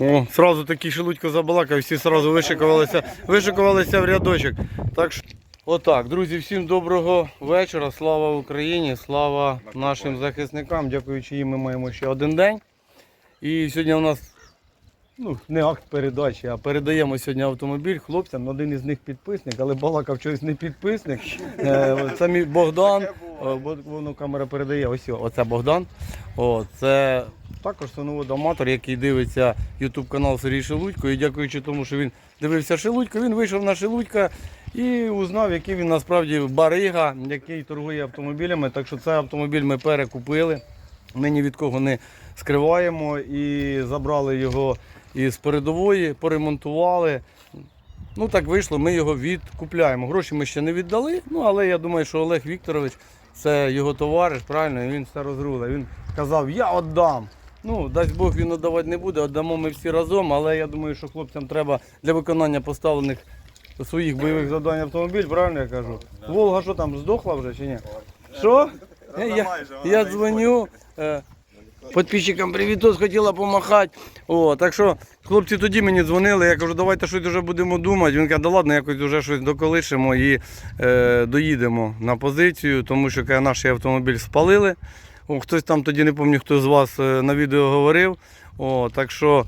О, сразу такий шелудько забалакав, всі сразу вишикувалися, вишикувалися в рядочок. Так що, отак, друзі, всім доброго вечора. Слава Україні, слава нашим захисникам. Дякуючи їм, ми маємо ще один день. І сьогодні у нас ну, не акт передачі, а передаємо сьогодні автомобіль хлопцям. Один із них підписник, але балакав щось не підписник. Е, Це мій Богдан. Воно камера передає. Ось оце Богдан. О, це також синовод-аматор, який дивиться YouTube канал Сергій Шелудько. І дякуючи тому, що він дивився Шелудько, він вийшов на Шелудька і узнав, який він насправді барига, який торгує автомобілями. Так що цей автомобіль ми перекупили. Ми ні від кого не скриваємо і забрали його із передової, поремонтували. Ну так вийшло, ми його відкупляємо. Гроші ми ще не віддали, ну але я думаю, що Олег Вікторович це його товариш, правильно, і він все розрулив. Він казав, я віддам. Ну, дасть Бог він віддавати не буде, віддамо ми всі разом, але я думаю, що хлопцям треба для виконання поставлених своїх бойових завдань автомобіль, правильно я кажу? Волга що там, здохла вже чи ні? Що? Я, я, я дзвоню. е, Подписчикам привітос, хотіла помахати. О, так що хлопці тоді мені дзвонили, я кажу, давайте щось вже будемо думати. Він каже, да ладно, якось вже щось доколишимо і е, доїдемо на позицію, тому що каже, наш автомобіль спалили. О, хтось там тоді не пам'ятаю, хто з вас е, на відео говорив. О, так що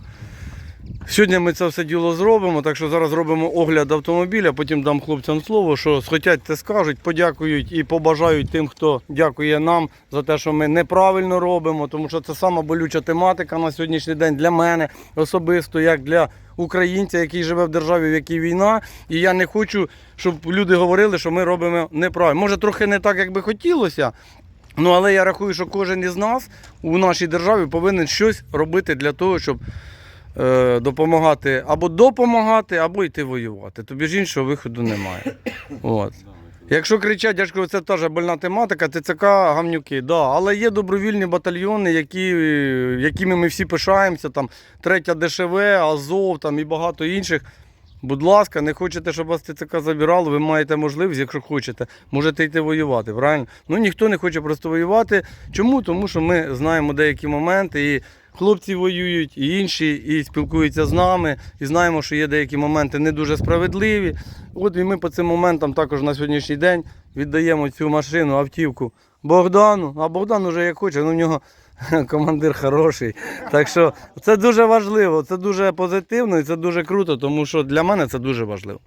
Сьогодні ми це все діло зробимо, так що зараз робимо огляд автомобіля, потім дам хлопцям слово, що схотять, те скажуть, подякують і побажають тим, хто дякує нам за те, що ми неправильно робимо, тому що це сама болюча тематика на сьогоднішній день для мене особисто, як для українця, який живе в державі, в якій війна. І я не хочу, щоб люди говорили, що ми робимо неправильно. Може, трохи не так, як би хотілося. Ну, але я рахую, що кожен із нас у нашій державі повинен щось робити для того, щоб е, допомагати або допомагати, або йти воювати. Тобі ж іншого виходу немає. От. Якщо кричать, я ж кажу, це теж больна тематика, ТЦК, гамнюки, да. але є добровільні батальйони, які, якими ми всі пишаємося, там третя ДШВ, Азов там, і багато інших. Будь ласка, не хочете, щоб вас ТЦК забирало, ви маєте можливість, якщо хочете, можете йти воювати, правильно? Ну ніхто не хоче просто воювати. Чому? Тому що ми знаємо деякі моменти, і хлопці воюють, і інші, і спілкуються з нами, і знаємо, що є деякі моменти не дуже справедливі. От і ми по цим моментам також на сьогоднішній день віддаємо цю машину, автівку Богдану. А Богдан уже як хоче, ну в нього командир хороший. Так що це дуже важливо, це дуже позитивно і це дуже круто, тому що для мене це дуже важливо.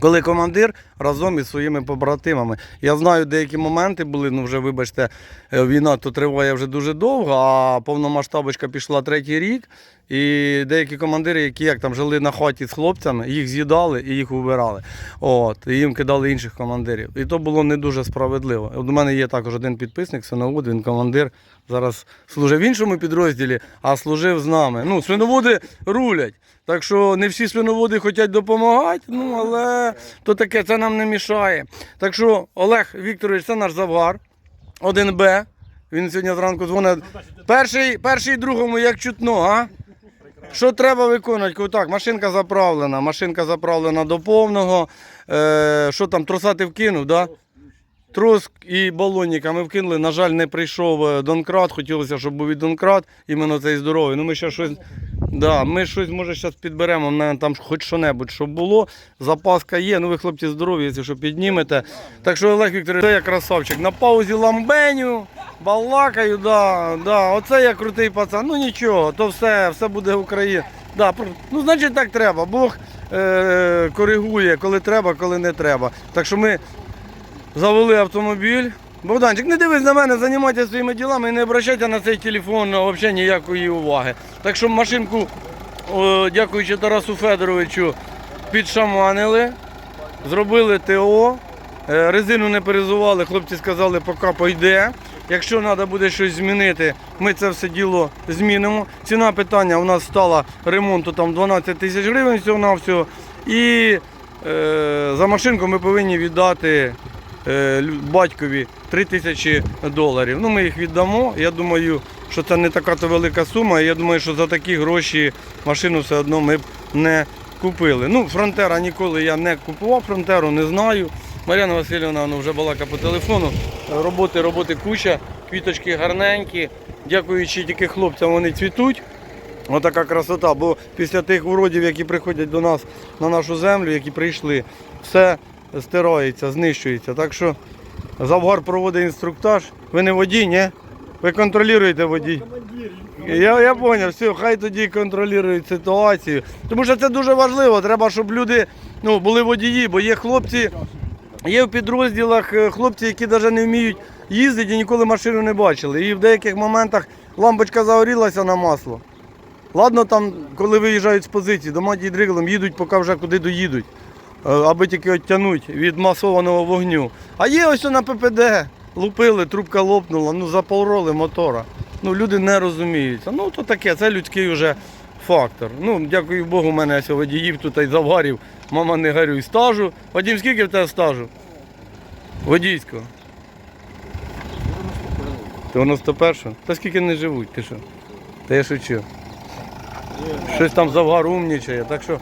Коли командир разом із своїми побратимами. Я знаю, деякі моменти були, ну вже вибачте, е, війна то триває вже дуже довго, а повномасштабочка пішла третій рік. І деякі командири, які як там жили на хаті з хлопцями, їх з'їдали і їх убирали. От, і їм кидали інших командирів. І то було не дуже справедливо. От у мене є також один підписник, синовод, він командир. Зараз служив в іншому підрозділі, а служив з нами. Ну, свиноводи рулять. Так що не всі свиноводи хочуть допомагати, ну але то таке це нам не мішає. Так що Олег Вікторович, це наш завгар, 1Б. Він сьогодні зранку дзвонить. Перший, перший другому як чутно, а? Що треба виконувати? Кажу, Так, машинка заправлена, машинка заправлена до повного. Е, що там, тросати вкинув, да? Трос і балонника ми вкинули. На жаль, не прийшов е, Донкрат. Хотілося, щоб був і Донкрат, іменно цей здоровий. Ну ми ще щось. Да, ми щось може зараз підберемо, мене там хоч що-небудь, щоб було. Запаска є, ну ви хлопці здорові, якщо що піднімете. Так що Олег Вікторович, це я красавчик. На паузі ламбеню, балакаю, да, да. Оце я крутий пацан. Ну нічого, то все, все буде Україна. Да, ну значить так треба. Бог е- коригує, коли треба, коли не треба. Так що ми завели автомобіль. Богданчик, не дивись на мене, займайтеся своїми ділами і не обращайте на цей телефон взагалі ніякої уваги. Так що машинку, дякуючи Тарасу Федоровичу, підшаманили, зробили ТО, е, резину не перезували, хлопці сказали, поки пойде. Якщо треба буде щось змінити, ми це все діло змінимо. Ціна питання у нас стала ремонту там 12 тисяч гривень всього на всього. І е, за машинку ми повинні віддати батькові 3 тисячі доларів. Ну, ми їх віддамо. Я думаю, що це не така то велика сума. Я думаю, що за такі гроші машину все одно ми б не купили. Ну, фронтера ніколи я не купував, фронтеру не знаю. Мар'яна Васильівна ну, вже балака по телефону. Роботи, роботи куча, квіточки гарненькі. Дякуючи тільки хлопцям, вони цвітуть. Отака красота. Бо після тих уродів, які приходять до нас на нашу землю, які прийшли, все стирається, знищується. Так що Завгар проводить інструктаж. Ви не водій, ні? Ви контролюєте водій. Я, я зрозумів, все, хай тоді контролюють ситуацію. Тому що це дуже важливо. Треба, щоб люди ну, були водії, бо є хлопці, є в підрозділах е, хлопці, які навіть не вміють їздити і ніколи машину не бачили. І в деяких моментах лампочка загорілася на масло. Ладно, там, коли виїжджають з позиції, до маті дриглом їдуть, поки вже куди доїдуть, аби тільки оттянуть від масованого вогню. А є ось на ППД, лупили, трубка лопнула, ну запороли мотора. Ну, люди не розуміються. Ну, то таке, це людський вже фактор. Ну, дякую Богу, у мене водіїв тут і заварів, мама не горюй. Стажу. Вадим, скільки в тебе стажу? Водійського. 91-го? Та скільки не живуть, ти що? Та я шучу. Щось там завгар умнічає, так що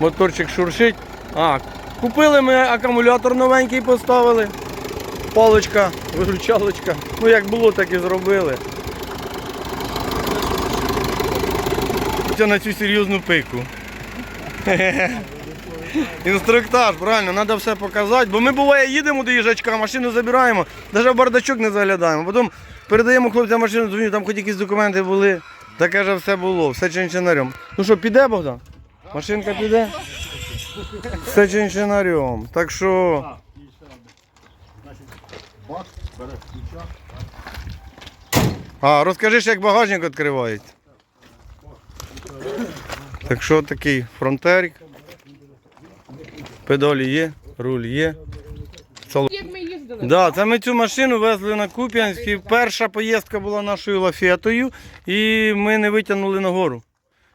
моторчик шуршить. А, купили ми акумулятор новенький поставили. Паличка, виключалочка. Ну як було, так і зробили. Це на цю серйозну пику. Інструктаж, правильно, треба все показати. Бо ми буває їдемо до їжачка, машину забираємо, навіть в бардачок не заглядаємо. Потім передаємо хлопцям машину, дзвоню, там хоч якісь документи були. Та каже, все було, все чинчинарем. Ну що, піде Богдан? Машинка піде? Все чинчинарем. Так що. А, розкажи, як багажник відкривається. Так що такий фронтерик. Педалі є, руль є. Як ми їздили? Да, це ми цю машину везли на Куп'янськ. і Перша поїздка була нашою лафетою, і ми не витягнули нагору.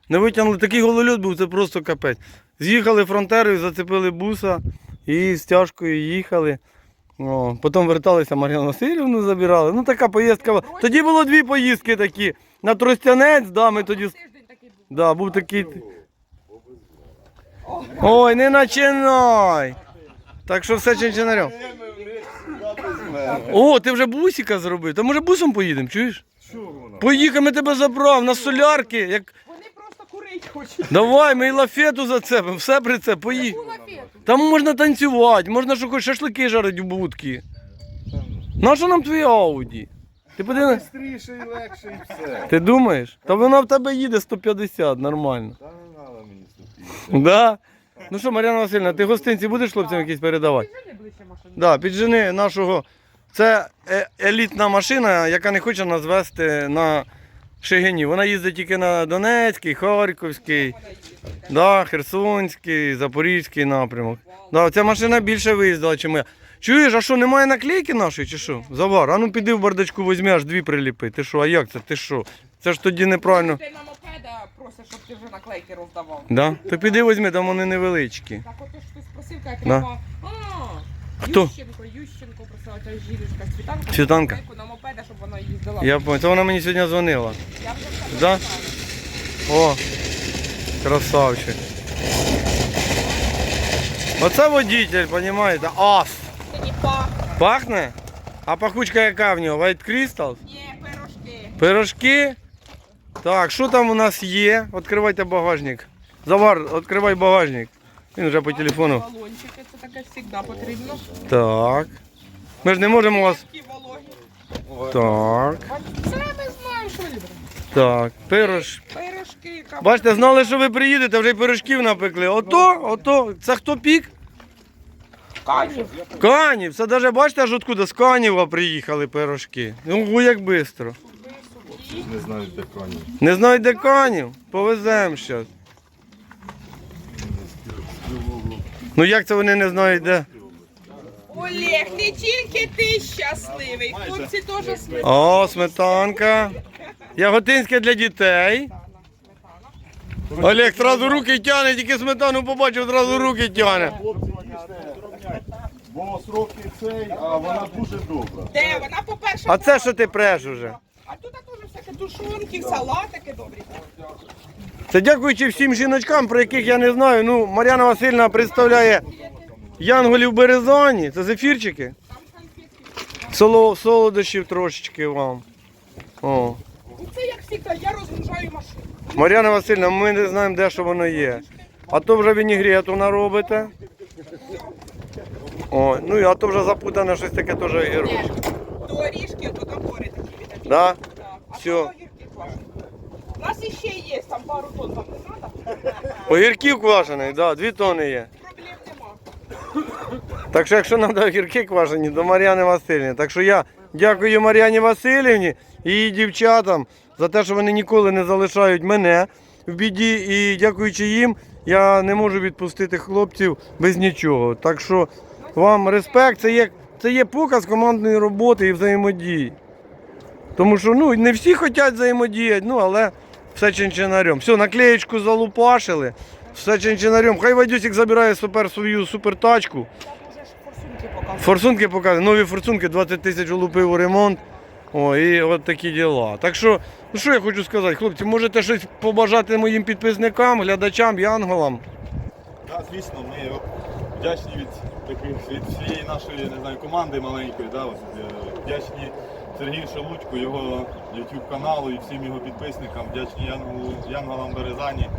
Не витягнули, такий голольот був, це просто капець. З'їхали фронтерою, зацепили буса і з тяжкою їхали. О, потім верталися Мар'яну Васильівну забирали. Ну така поїздка. Тоді було дві поїздки такі. На Тростянець, да, ми тоді. Був. Да, був такий. Ой, не починай! Так що все чинчинарем. О, ти вже бусика зробив. Та може бусом поїдемо, чуєш? Поїхали, ми тебе забрав на солярки. Як... Давай, ми і лафету зацепимо, все при це, лафету? Там можна танцювати, можна що хоч шашлики жарити в будки. Нащо нам твої ауді? Ти подиви, Бистріше і легше і все. ти думаєш? Та вона в тебе їде 150, нормально. Та не треба мені ступити. Да? Ну що, Мар'яна Васильівна, ти гостинці будеш хлопцям якісь передавати? Піджени ближче машину. Да, піджени нашого. Це е- елітна машина, яка не хоче нас вести на Шигині. Вона їздить тільки на Донецький, Харківський, да, Херсонський, Запорізький напрямок. Да, ця машина більше виїздила, ніж моя. Чуєш, а що, немає наклейки нашої чи що? Завар, а ну піди в бардачку візьми, аж дві приліпи. Ти що, а як це? Ти що? Це ж тоді неправильно. Ти на мопеда просиш, щоб ти вже наклейки роздавав. Да? То піди візьми, там вони невеличкі. Так от ж хтось просив, як Да. А, Хто? Ющенко, Ющенко просила ця жіночка, Світанка. Світанка? наклейку На мопеда, щоб вона їздила. Я понял. Це вона мені сьогодні дзвонила. Я вже все Да? написала. О, красавчик. Оце водитель, розумієте? Ас. Це не пах. Пахне? А пахучка яка в нього? White Crystal? Ні, пирожки. Пирожки? Так, що там у нас є? Відкривайте багажник. Завар, відкривай багажник. Він вже по телефону. Балончики, це таке завжди потрібно. Так. Ми ж не можемо вас. Такі вологі. Так. Це ми знаємо, що любимо. Так. Пирож. Пирожки. Бачите, знали, що ви приїдете, вже й пирожків напекли. Ото, ото. Це хто пік? Канів. Канів, це навіть бачите, аж откуда з Канєва приїхали пирожки. Ну, як швидко. Не знаю, де коні. Не знаю, де Канів? Повеземо зараз. Ну як це вони не знають де? Олег, не тільки ти щасливий, хлопці теж смерть. О, сметанка. Яготинське для дітей. Олег одразу руки тягне, тільки сметану побачив, одразу руки тягне. Бо сроки цей, а вона дуже добра. Де вона, по-перше, А це що ти преш уже? а тут теж всякі тушонки, салатики добрі. Це дякуючи всім жіночкам, про яких я не знаю. Ну, Мар'яна Васильівна представляє Янголів Березані. Це зефірчики. Соло, солодощів трошечки вам. О. Це як завжди, я розгружаю машину. Мар'яна Васильівна, ми не знаємо, де що воно є. А то вже вінігрету наробите. О, ну і а то вже запутане щось таке теж огірок. Ні, до орішки, то набори такі від Да? Да. А Всьо. то огірки квашені. У нас іще є, там пару тонн вам не треба. Огірків квашених, да, дві тони є. Проблем нема. Так що, якщо треба огірки квашені, до Мар'яни Васильівни. Так що я дякую Мар'яні Васильівні і її дівчатам за те, що вони ніколи не залишають мене в біді. І дякуючи їм, я не можу відпустити хлопців без нічого. Так що вам респект, це є, це є показ командної роботи і взаємодії. Тому що ну, не всі хочуть взаємодіяти, ну але все чинчинарем. Все, наклеєчку залупашили, все чинчинарем. Хай Вадюсик забирає супер свою супертачку. Форсунки показують, нові форсунки, 20 тисяч влупив у ремонт. О, і от такі діла. Так що, ну що я хочу сказати, хлопці, можете щось побажати моїм підписникам, глядачам, янголам. Да, звісно, ми вдячні від таких від всієї нашої не знаю, команди маленької. Да, от, е, вдячні Сергію Шелудьку, його YouTube каналу і всім його підписникам, вдячні Янголу, Янголам Березані,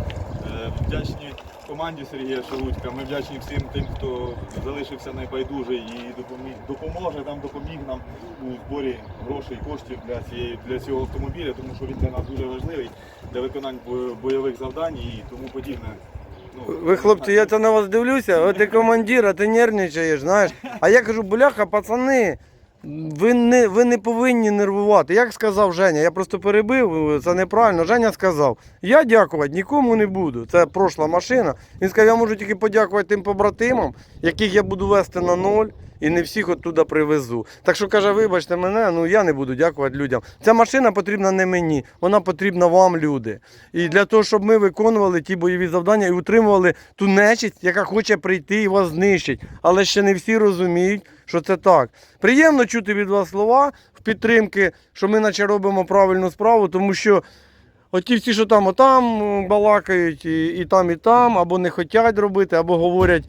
е, вдячні команді Сергія Шелудька. Ми вдячні всім тим, хто залишився найбайдужий і допоміг, допоможе нам, допоміг нам у зборі грошей, коштів для цієї для цього автомобіля, тому що він для нас дуже важливий для виконання бойових завдань і тому подібне. Ну, Ви, хлопці, я це на вас дивлюся, от ти командир, а ти нервничаєш, знаєш. А я кажу, бляха, пацани, ви не, ви не повинні нервувати. Як сказав Женя, я просто перебив, це неправильно. Женя сказав, я дякувати нікому не буду. Це пройшла машина. Він сказав, я можу тільки подякувати тим побратимам, яких я буду вести на ноль. І не всіх оттуда привезу. Так що каже, вибачте мене, ну я не буду дякувати людям. Ця машина потрібна не мені, вона потрібна вам, люди. І для того, щоб ми виконували ті бойові завдання і утримували ту нечисть, яка хоче прийти і вас знищить. Але ще не всі розуміють, що це так. Приємно чути від вас слова в підтримки, що ми наче робимо правильну справу, тому що. Оті всі, що там, отам балакають, і, і там, і там, або не хочуть робити, або говорять,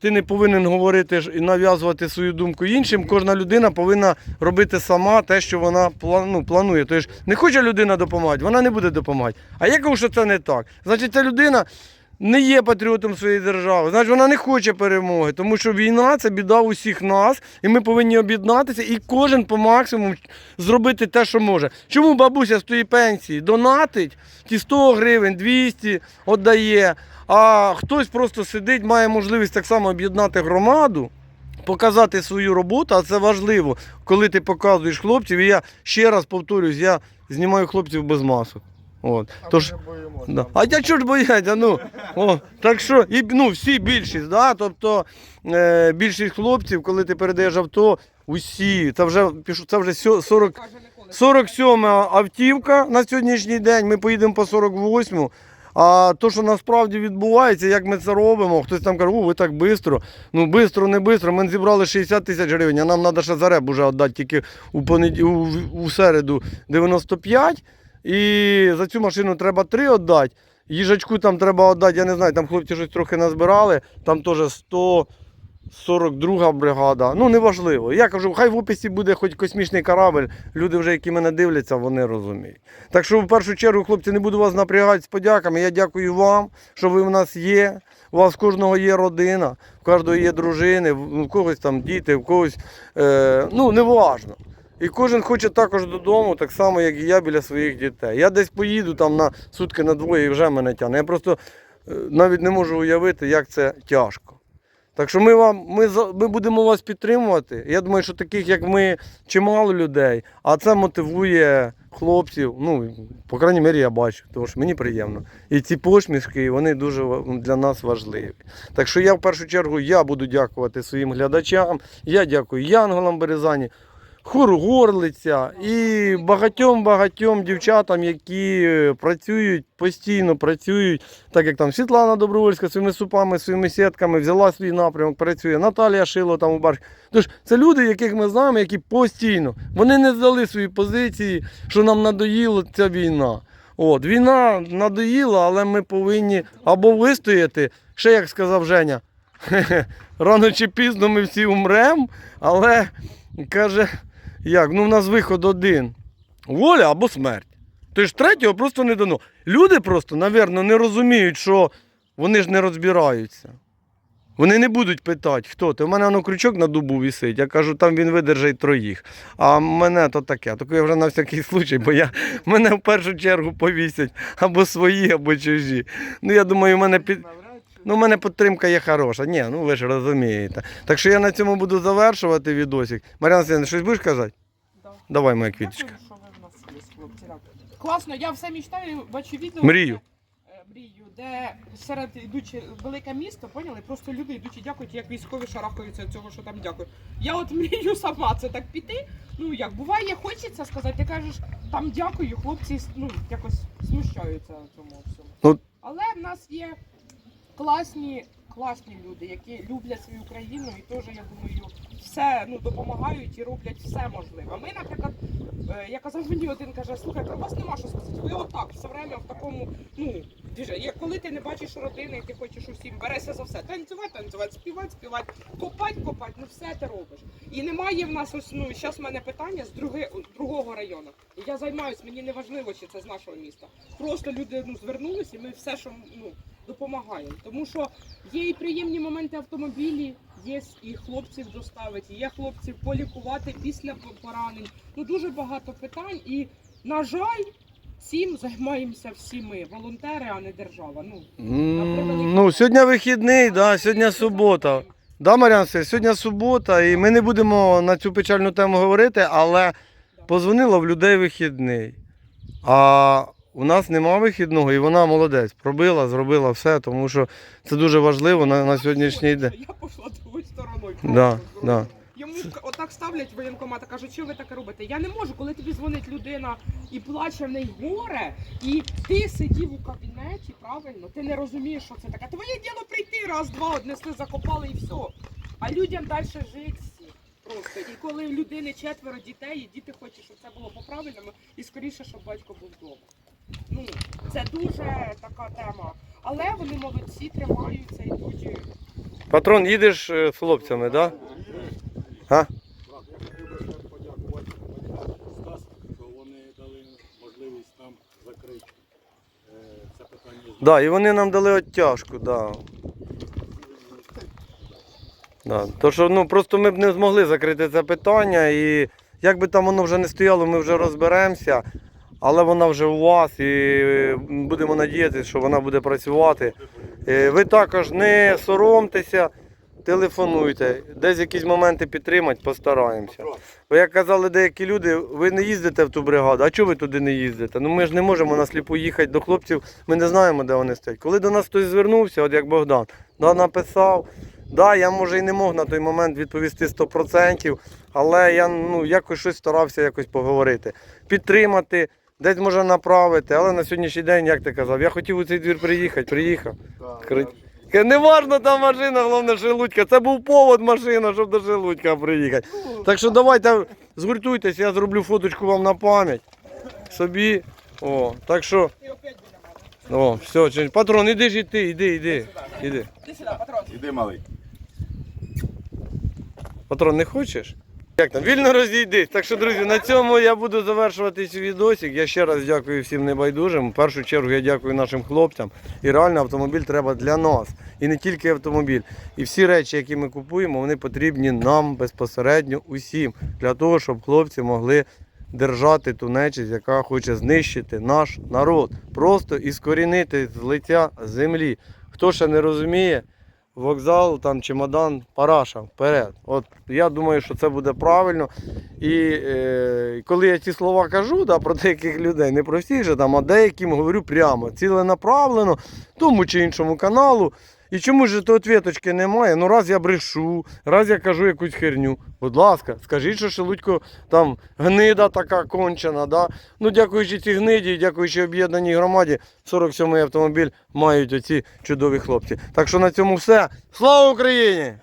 ти не повинен говорити і нав'язувати свою думку іншим. Кожна людина повинна робити сама те, що вона ну, планує. Тобто не хоче людина допомагати, вона не буде допомагати. А я кажу, що це не так. Значить, ця людина не є патріотом своєї держави. Значить, вона не хоче перемоги, тому що війна це біда усіх нас, і ми повинні об'єднатися і кожен по максимуму зробити те, що може. Чому бабуся з тої пенсії донатить ті 100 гривень, 200 віддає, а хтось просто сидить, має можливість так само об'єднати громаду. Показати свою роботу, а це важливо, коли ти показуєш хлопців. І я ще раз повторюсь, я знімаю хлопців без масок. От. Тож, Да. А я чого ж бояться? Ну, о, так що, і, ну, всі більшість, да? тобто е, більшість хлопців, коли ти передаєш авто, усі, це вже, це вже сьо- 40, 47 автівка на сьогоднішній день, ми поїдемо по 48 а то, що насправді відбувається, як ми це робимо, хтось там каже, о, ви так швидко. Ну, швидко, не швидко. Ми зібрали 60 тисяч гривень, а нам треба ще за реп уже віддати тільки у, понед... у, у середу 95. І за цю машину треба 3 віддати. Їжачку там треба віддати, я не знаю, там хлопці щось трохи назбирали, там теж 142 бригада. Ну, неважливо. Я кажу, хай в описі буде хоч космічний корабль. Люди, вже, які мене дивляться, вони розуміють. Так що, в першу чергу, хлопці, не буду вас напрягати з подяками. Я дякую вам, що ви в нас є. У вас в кожного є родина, в кожного є дружини, в в когось там діти, в когось. Е, ну, неважно. І кожен хоче також додому, так само, як і я біля своїх дітей. Я десь поїду там на сутки на двоє і вже мене тягне. Я просто е, навіть не можу уявити, як це тяжко. Так що ми вам, ми, ми будемо вас підтримувати. Я думаю, що таких, як ми, чимало людей, а це мотивує хлопців. Ну, по крайній мірі, я бачу, тому що мені приємно. І ці посмішки, вони дуже для нас важливі. Так що я в першу чергу я буду дякувати своїм глядачам. Я дякую Янголам Березані, хору Горлиця і багатьом-багатьом дівчатам, які е, працюють, постійно працюють, так як там Світлана Добровольська своїми супами, своїми сітками взяла свій напрямок, працює. Наталія Шило там у Барш. Тож це люди, яких ми знаємо, які постійно вони не здали свої позиції, що нам надоїла ця війна. От, війна надоїла, але ми повинні або вистояти, ще як сказав Женя, рано чи пізно ми всі умремо, але каже, як, ну в нас виход один. Воля або смерть. Тобто ж третього просто не дано. Люди просто, напевно, не розуміють, що вони ж не розбираються. Вони не будуть питати, хто ти. У мене воно крючок на дубу висить. Я кажу, там він видержить троїх. А мене то таке. Таке я вже на всякий случай, бо я, мене в першу чергу повісять або свої, або чужі. Ну я думаю, у мене під. Ну, у мене підтримка є хороша. Ні, ну ви ж розумієте. Так що я на цьому буду завершувати відосик. Мар'яна Васильівна, щось будеш казати? Да. Давай, моя квіточка. Дякую, що ви в нас є, хлопці. Класно, я все мечтаю, бачу відео. Мрію. е, Мрію, де серед ідучи велике місто, поняли? Просто люди йдучи дякують, як військові шарахаються від цього, що там дякують. Я от мрію сама це так піти. Ну як буває, хочеться сказати, ти кажеш, там дякую, хлопці ну, якось смущаються цьому всьому. Ну- Але в нас є класні, класні люди, які люблять свою країну і теж, я думаю, все ну, допомагають і роблять все можливе. Ми, наприклад, е, я казав мені один каже, слухай, про вас нема що сказати. Ви отак все время в такому, ну, як коли ти не бачиш родини, ти хочеш усім берешся за все. Танцювати, танцювати, співати, співати, копати, копати, ну все ти робиш. І немає в нас ось, ну, зараз в мене питання з други, другого району. І я займаюся, мені не важливо, чи це з нашого міста. Просто люди ну, звернулися, і ми все, що ну, допомагаємо. Тому що є і приємні моменти автомобілі, є і хлопців доставити, є хлопців полікувати після поранень. Ну дуже багато питань. І, на жаль, цим займаємося всі ми, волонтери, а не держава. Ну, Ну, сьогодні вихідний, да, сьогодні субота. Да, Васильівна, сьогодні субота, і ми не будемо на цю печальну тему говорити, але позвонила в людей вихідний. А у нас нема вихідного, і вона молодець. Пробила, зробила все, тому що це дуже важливо на, на сьогоднішній день. Я пішла другою стороною. Да, да. Йому отак ставлять воєнкомата, кажуть, що ви таке робите? Я не можу, коли тобі дзвонить людина і плаче в неї горе, і ти сидів у кабінеті, правильно, ти не розумієш, що це таке. Твоє діло прийти, раз, два, однесли, закопали і все. А людям далі жити. Просто. І коли в людини четверо дітей, і діти хочуть, щоб це було по-правильному, і скоріше, щоб батько був вдома. Ну, це дуже така тема. Але вони молодці, тримаються, і Патрон, їдеш е, з хлопцями, так? Да? А? подякувати Стас, що вони дали можливість нам закрити е, це питання. Да, і вони нам дали оттяжку, да. Да. То що ну, просто ми б не змогли закрити це питання, і як би там воно вже не стояло, ми вже розберемося. Але вона вже у вас і будемо надіятися, що вона буде працювати. Е, Ви також не соромтеся, телефонуйте. Десь якісь моменти підтримати, постараємося. Бо як казали деякі люди, ви не їздите в ту бригаду. А чого ви туди не їздите? Ну ми ж не можемо насліпу їхати до хлопців, ми не знаємо, де вони стоять. Коли до нас хтось звернувся, от як Богдан, да, написав. Да, я може і не мог на той момент відповісти 100%, але я ну, якось щось старався якось поговорити. Підтримати, десь може направити, але на сьогоднішній день, як ти казав, я хотів у цей двір приїхати, приїхав. Крить. Не важно та машина, головне Шелудька. Це був повод машина, щоб до Шелудька приїхати. Так що давайте згуртуйтесь, я зроблю фоточку вам на пам'ять. Собі. О, так що. О, все, чи- патрон, іди ж і ти, іди, іди. іди. Ти сюди, патрон. Іди, малий. Патрон, не хочеш? Як там? Вільно розійдись. Так що, друзі, на цьому я буду завершувати цей відосик. Я ще раз дякую всім небайдужим. В першу чергу я дякую нашим хлопцям. І реально автомобіль треба для нас. І не тільки автомобіль. І всі речі, які ми купуємо, вони потрібні нам безпосередньо усім. Для того, щоб хлопці могли держати ту нечість, яка хоче знищити наш народ. Просто іскорінити з лиця землі. Хто ще не розуміє, вокзал, там чемодан, параша, вперед. От я думаю, що це буде правильно. І е, коли я ці слова кажу да, про деяких людей, не про всіх же там, а деяким говорю прямо, ціленаправлено, тому чи іншому каналу. І чому ж то ответочки немає? Ну раз я брешу, раз я кажу якусь херню. Будь ласка, скажіть, що Шелудько там гнида така кончена. Да? Ну, дякуючи цій гниді, дякуючи об'єднаній громаді, 47-й автомобіль мають оці чудові хлопці. Так що на цьому все. Слава Україні!